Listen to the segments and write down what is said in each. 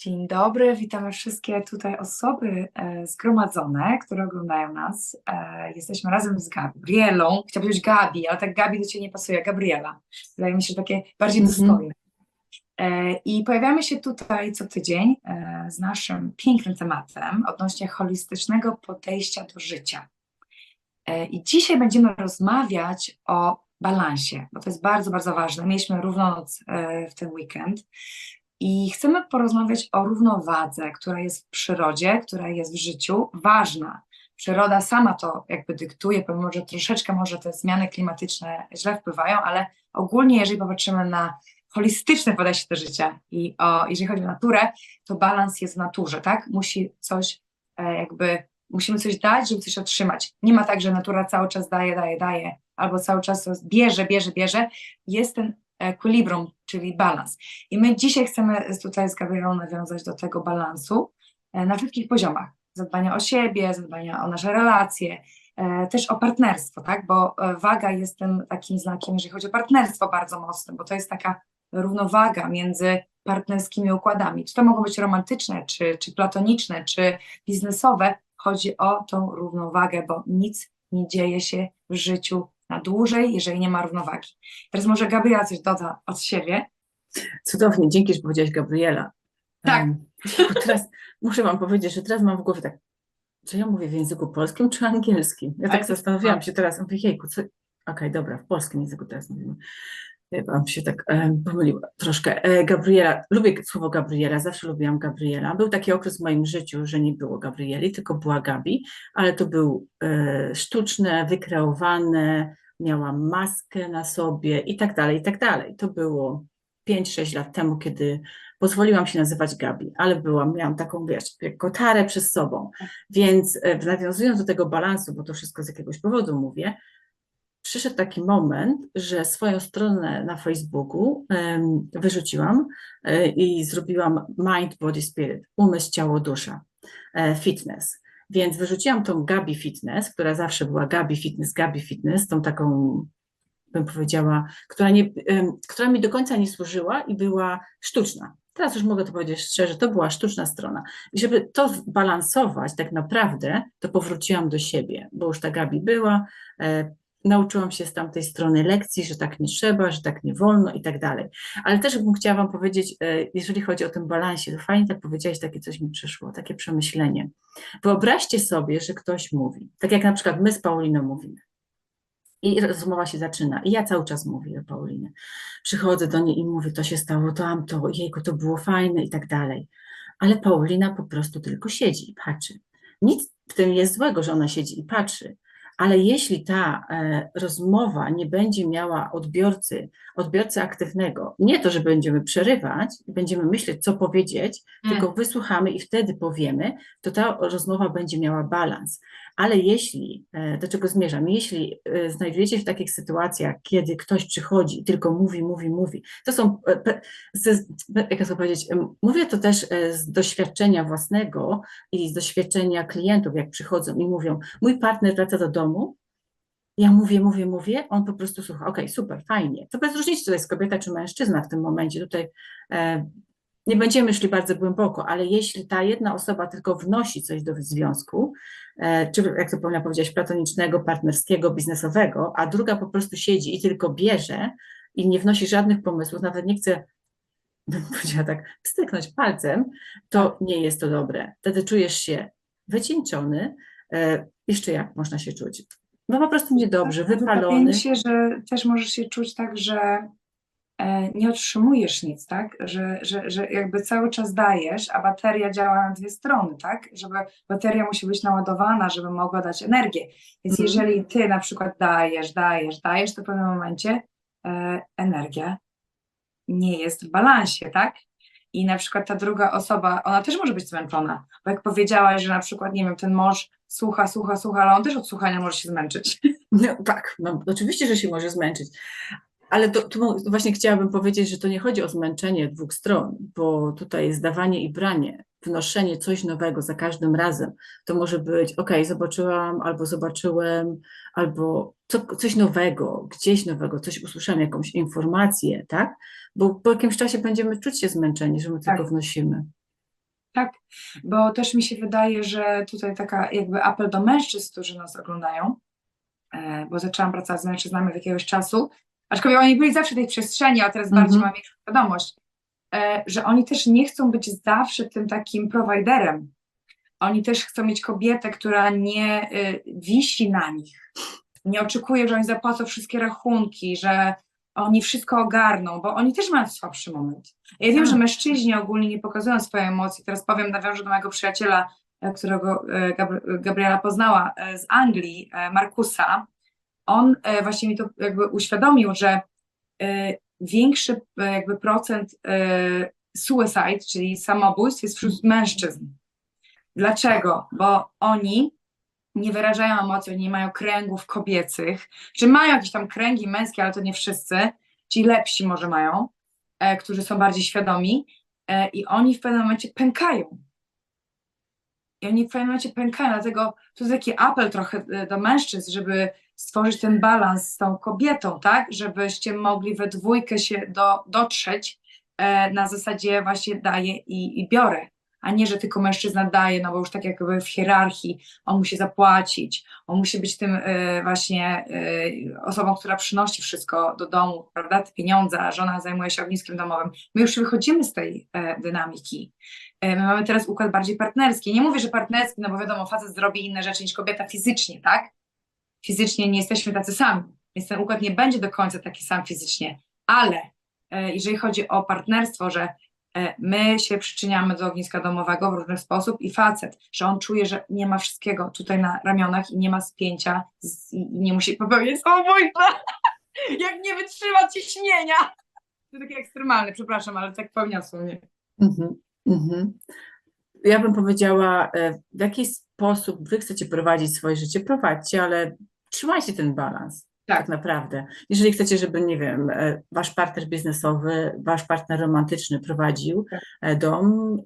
Dzień dobry, witamy wszystkie tutaj osoby e, zgromadzone, które oglądają nas. E, jesteśmy razem z Gabrielą. Chciałabym powiedzieć Gabi, ale tak Gabi do Ciebie nie pasuje, Gabriela. Wydaje mi się, że takie bardziej Mhm. dostojne. E, I pojawiamy się tutaj co tydzień z naszym pięknym tematem odnośnie holistycznego podejścia do życia. I dzisiaj będziemy rozmawiać o balansie, bo to jest bardzo, bardzo ważne. Mieliśmy równonoc w ten weekend i chcemy porozmawiać o równowadze, która jest w przyrodzie, która jest w życiu ważna. Przyroda sama to jakby dyktuje, pomimo że troszeczkę może te zmiany klimatyczne źle wpływają, ale ogólnie jeżeli popatrzymy na holistyczne podejście do życia i o, jeżeli chodzi o naturę, to balans jest w naturze, tak? Musi coś e, jakby, musimy coś dać, żeby coś otrzymać. Nie ma tak, że natura cały czas daje, daje, daje, albo cały czas bierze, bierze, bierze. Jest ten equilibrium, czyli balans. I my dzisiaj chcemy tutaj z Gabrielą nawiązać do tego balansu e, na wszystkich poziomach. Zadbania o siebie, zadbania o nasze relacje, e, też o partnerstwo, tak? Bo e, waga jest tym takim znakiem, jeżeli chodzi o partnerstwo bardzo mocnym, bo to jest taka równowaga między partnerskimi układami. Czy to mogą być romantyczne, czy, czy platoniczne, czy biznesowe. Chodzi o tą równowagę, bo nic nie dzieje się w życiu na dłużej, jeżeli nie ma równowagi. Teraz może Gabriela coś doda od siebie. Cudownie, dzięki, że powiedziałaś Gabriela. Tak. Bo teraz muszę Wam powiedzieć, że teraz mam w głowie tak, czy ja mówię w języku polskim, czy angielskim? Ja Ale tak to- zastanawiałam się teraz, mówię, jejku, co... Okej, dobra, w polskim języku teraz mówimy. Ja Wam się tak em, pomyliła troszkę. E, Gabriela, lubię słowo Gabriela, zawsze lubiłam Gabriela. Był taki okres w moim życiu, że nie było Gabrieli, tylko była Gabi, ale to był e, sztuczne, wykreowane, miałam maskę na sobie i tak dalej, i tak dalej. To było 5-6 lat temu, kiedy pozwoliłam się nazywać Gabi, ale byłam, miałam taką, wiesz, kotarę przez sobą. Więc e, nawiązując do tego balansu, bo to wszystko z jakiegoś powodu mówię, przyszedł taki moment, że swoją stronę na Facebooku wyrzuciłam e, i zrobiłam Mind, Body, Spirit, umysł, ciało, dusza, e, fitness. Więc wyrzuciłam tą Gabi Fitness, która zawsze była Gabi Fitness, Gabi Fitness, tą taką, bym powiedziała, która, nie, która mi do końca nie służyła i była sztuczna. Teraz już mogę to powiedzieć szczerze, to była sztuczna strona. I żeby to balansować tak naprawdę, to powróciłam do siebie, bo już ta Gabi była, e, nauczyłam się z tamtej strony lekcji, że tak nie trzeba, że tak nie wolno i tak dalej. Ale też bym chciała Wam powiedzieć, e, jeżeli chodzi o tym balansie, to fajnie tak powiedziałeś, takie coś mi przyszło, takie przemyślenie. Wyobraźcie sobie, że ktoś mówi, tak jak na przykład my z Pauliną mówimy. I rozmowa się zaczyna. I ja cały czas mówię do Pauliny. Przychodzę do niej i mówię, to się stało, to tamto, jejku, to było fajne i tak dalej. Ale Paulina po prostu tylko siedzi i patrzy. Nic w tym jest złego, że ona siedzi i patrzy, ale jeśli ta e, rozmowa nie będzie miała odbiorcy, odbiorcy aktywnego, nie to, że będziemy przerywać, będziemy myśleć, co powiedzieć, tylko wysłuchamy i wtedy powiemy, to ta rozmowa będzie miała balans. Ale jeśli, e, do czego zmierzam, jeśli e, znajdujecie się w takich sytuacjach, kiedy ktoś przychodzi i tylko mówi, mówi, mówi, to są, e, jak to powiedzieć, mówię to też z doświadczenia własnego i z doświadczenia klientów, jak przychodzą i mówią, mój partner wraca do domu, ja mówię, mówię, mówię, on po prostu słucha, okej, super, fajnie. To bez różnicy, czy to jest kobieta czy mężczyzna w tym momencie, tutaj nie będziemy szli bardzo głęboko, ale jeśli ta jedna osoba tylko wnosi coś do związku, e, czy jak to powinna powiedzieć, platonicznego, partnerskiego, biznesowego, a druga po prostu siedzi i tylko bierze i nie wnosi żadnych pomysłów, nawet nie chce, bym powiedziała tak, wstyknąć palcem, to nie jest to dobre. Wtedy czujesz się wycieńczony, e, jeszcze jak można się czuć? No po prostu niedobrze, Wydaje wypalony. mi się, że też możesz się czuć tak, że nie otrzymujesz nic, tak? Że, że, że jakby cały czas dajesz, a bateria działa na dwie strony, tak? Żeby bateria musi być naładowana, żeby mogła dać energię. Więc Mhm. jeżeli ty na przykład dajesz, dajesz, dajesz, to w pewnym momencie e, energia nie jest w balansie, tak? I na przykład ta druga osoba, ona też może być zmęczona, bo jak powiedziałaś, że na przykład, nie wiem, ten mąż słucha, słucha, słucha, ale on też od słuchania może się zmęczyć. No, tak, no, oczywiście, że się może zmęczyć. Ale to, tu właśnie chciałabym powiedzieć, że to nie chodzi o zmęczenie dwóch stron, bo tutaj jest dawanie i branie, wnoszenie coś nowego za każdym razem. To może być, ok, zobaczyłam, albo zobaczyłem, albo co, coś nowego, gdzieś nowego, coś usłyszałam, jakąś informację, tak? Bo po jakimś czasie będziemy czuć się zmęczeni, że my Tak. tylko wnosimy. Tak, bo też mi się wydaje, że tutaj taka jakby apel do mężczyzn, którzy nas oglądają, e, bo zaczęłam pracować z mężczyznami od jakiegoś czasu, aczkolwiek oni byli zawsze w tej przestrzeni, a teraz Mhm. bardziej mam większą świadomość, e, że oni też nie chcą być zawsze tym takim prowajderem. Oni też chcą mieć kobietę, która nie y, wisi na nich, nie oczekuje, że oni zapłacą wszystkie rachunki, że oni wszystko ogarną, bo oni też mają słabszy moment. Ja wiem, że Tak. mężczyźni ogólnie nie pokazują swoje emocje. Teraz powiem, nawiążę do mojego przyjaciela, e, którego e, Gabr- Gabriela poznała e, z Anglii, e, Markusa. On e, właśnie mi to jakby uświadomił, że e, większy e, jakby procent suicide, czyli samobójstw jest wśród mężczyzn. Dlaczego? Bo oni nie wyrażają emocji, oni nie mają kręgów kobiecych, czy mają jakieś tam kręgi męskie, ale to nie wszyscy, ci lepsi może mają, którzy są bardziej świadomi i oni w pewnym momencie pękają. I oni w pewnym momencie pękają, dlatego to jest taki apel trochę do mężczyzn, żeby stworzyć ten balans z tą kobietą, tak, żebyście mogli we dwójkę się do, dotrzeć e, na zasadzie właśnie daję i, i biorę, a nie, że tylko mężczyzna daje, no bo już tak jakby w hierarchii on musi zapłacić, on musi być tym e, właśnie e, osobą, która przynosi wszystko do domu, prawda, te pieniądze, a żona zajmuje się ogniskiem domowym. My już wychodzimy z tej e, dynamiki. My mamy teraz układ bardziej partnerski. Nie mówię, że partnerski, no bo wiadomo, facet zrobi inne rzeczy niż kobieta fizycznie, tak? Fizycznie nie jesteśmy tacy sami, więc ten układ nie będzie do końca taki sam fizycznie, ale e, jeżeli chodzi o partnerstwo, że e, my się przyczyniamy do ogniska domowego w różny sposób i facet, że on czuje, że nie ma wszystkiego tutaj na ramionach i nie ma spięcia z, i, nie musi popełnić samobójstwa, jak nie wytrzyma ciśnienia. To takie ekstremalne, przepraszam, ale tak poniosło mnie. Mhm, mhm. Ja bym powiedziała, e, w jaki sposób wy chcecie prowadzić swoje życie, prowadźcie, ale trzymajcie ten balans. Tak. Tak naprawdę. Jeżeli chcecie, żeby, nie wiem, e, wasz partner biznesowy, wasz partner romantyczny prowadził Tak. e, dom,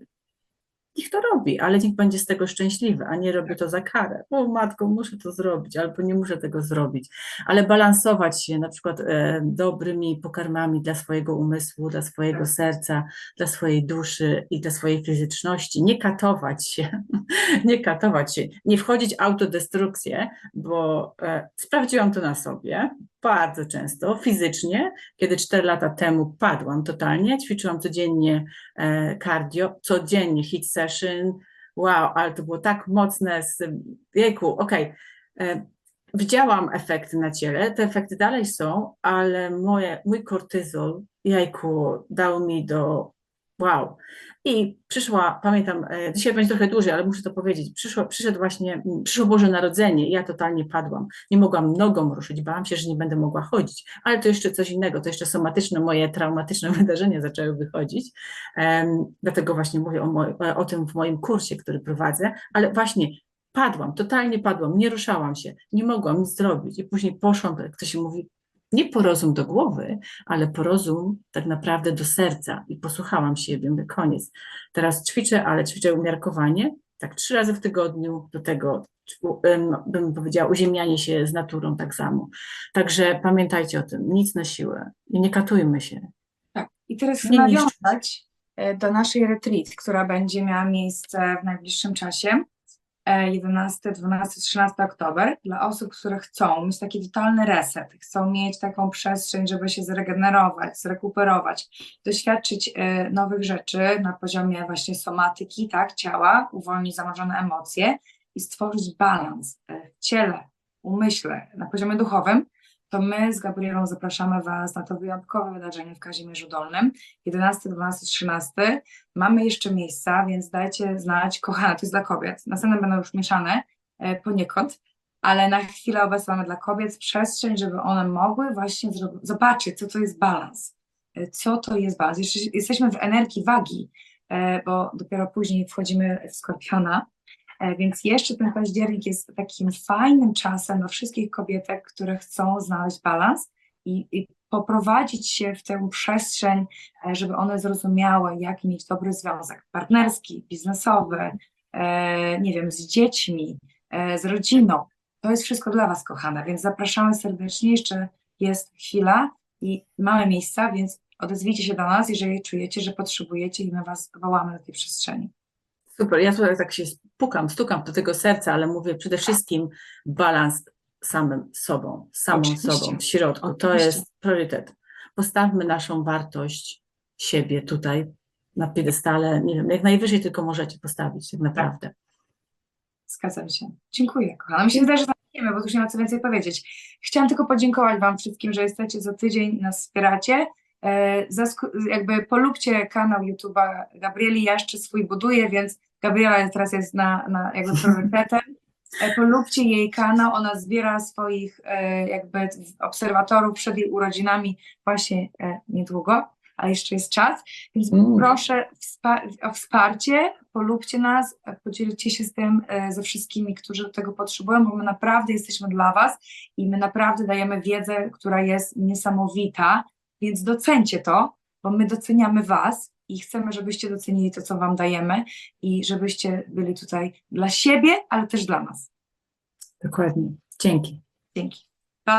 niech to robi, ale niech będzie z tego szczęśliwy, a nie robi to za karę. O matko, muszę to zrobić, albo nie muszę tego zrobić. Ale balansować się na przykład e, dobrymi pokarmami dla swojego umysłu, dla swojego Tak. serca, dla swojej duszy i dla swojej fizyczności. Nie katować się, nie katować się, nie wchodzić w autodestrukcję, bo e, sprawdziłam to na sobie bardzo często, fizycznie, kiedy 4 lata temu padłam totalnie, ćwiczyłam codziennie e, cardio, codziennie hit session, wow, ale to było tak mocne, z, jejku, okej, e, widziałam efekty na ciele, te efekty dalej są, ale moje, mój kortyzol, jajku, dał mi do wow. I przyszła, pamiętam, e, dzisiaj będzie trochę dłużej, ale muszę to powiedzieć, przyszło, przyszedł właśnie, m, przyszło Boże Narodzenie. I ja totalnie padłam. Nie mogłam nogą ruszyć, bałam się, że nie będę mogła chodzić, ale to jeszcze coś innego, to jeszcze somatyczne, moje traumatyczne wydarzenia zaczęły wychodzić. Em, dlatego właśnie mówię o, moj, o tym w moim kursie, który prowadzę, ale właśnie padłam, totalnie padłam, nie ruszałam się, nie mogłam nic zrobić. I później poszłam, jak to się mówi, nie po rozum do głowy, ale po rozum tak naprawdę do serca i posłuchałam siebie, mówię, koniec. Teraz ćwiczę, ale ćwiczę umiarkowanie, tak trzy razy w tygodniu, do tego bym powiedziała uziemianie się z naturą tak samo. Także pamiętajcie o tym, nic na siłę i nie katujmy się. Tak. I teraz Nie nawiązać e, do naszej retreat, która będzie miała miejsce w najbliższym czasie. E, 11, 12, 13 oktober dla osób, które chcą mieć taki totalny reset, chcą mieć taką przestrzeń, żeby się zregenerować, zrekuperować, doświadczyć e, nowych rzeczy na poziomie właśnie somatyki, tak, ciała, uwolnić zamorzone emocje i stworzyć balans e, w ciele, umyśle, na poziomie duchowym, to my z Gabrielą zapraszamy Was na to wyjątkowe wydarzenie w Kazimierzu Dolnym, 11, 12, 13. Mamy jeszcze miejsca, więc dajcie znać, kochane, to jest dla kobiet. Następne będą już mieszane e, poniekąd, ale na chwilę obecną mamy dla kobiet przestrzeń, żeby one mogły właśnie zobaczyć, co to jest balans. E, Co to jest balans? Jeszcze jesteśmy w energii wagi, e, bo dopiero później wchodzimy w skorpiona, Więc jeszcze ten październik jest takim fajnym czasem dla wszystkich kobietek, które chcą znaleźć balans i, i poprowadzić się w tę przestrzeń, e, żeby one zrozumiały, jak mieć dobry związek partnerski, biznesowy, e, nie wiem, z dziećmi, e, z rodziną. To jest wszystko dla Was, kochane, więc zapraszamy serdecznie. Jeszcze jest chwila i mamy miejsca, więc odezwijcie się do nas, jeżeli czujecie, że potrzebujecie i my Was wołamy do tej przestrzeni. Super, ja tutaj tak się pukam, stukam do tego serca, ale mówię przede wszystkim balans samym sobą, samą Oczywiście. sobą w środku. To Oczywiście. jest priorytet. Postawmy naszą wartość siebie tutaj na piedestale, nie wiem, jak najwyżej tylko możecie postawić, tak naprawdę. Zgadzam się. Dziękuję, kochana. Mi się wydaje, że zamkniemy, bo tu już nie ma co więcej powiedzieć. Chciałam tylko podziękować Wam wszystkim, że jesteście co tydzień nas wspieracie. E, jakby polubcie kanał YouTube'a Gabrieli, ja jeszcze swój buduję, więc Gabriela teraz jest na, na jakby priorytetem. E, polubcie jej kanał, ona zbiera swoich e, jakby obserwatorów przed jej urodzinami właśnie niedługo, ale jeszcze jest czas, więc Mm. proszę o wsparcie, polubcie nas, podzielcie się z tym ze wszystkimi, którzy tego potrzebują, bo my naprawdę jesteśmy dla Was i my naprawdę dajemy wiedzę, która jest niesamowita, więc docencie to, bo my doceniamy Was i chcemy, żebyście docenili to, co Wam dajemy i żebyście byli tutaj dla siebie, ale też dla nas. Dokładnie. Dzięki. Dzięki.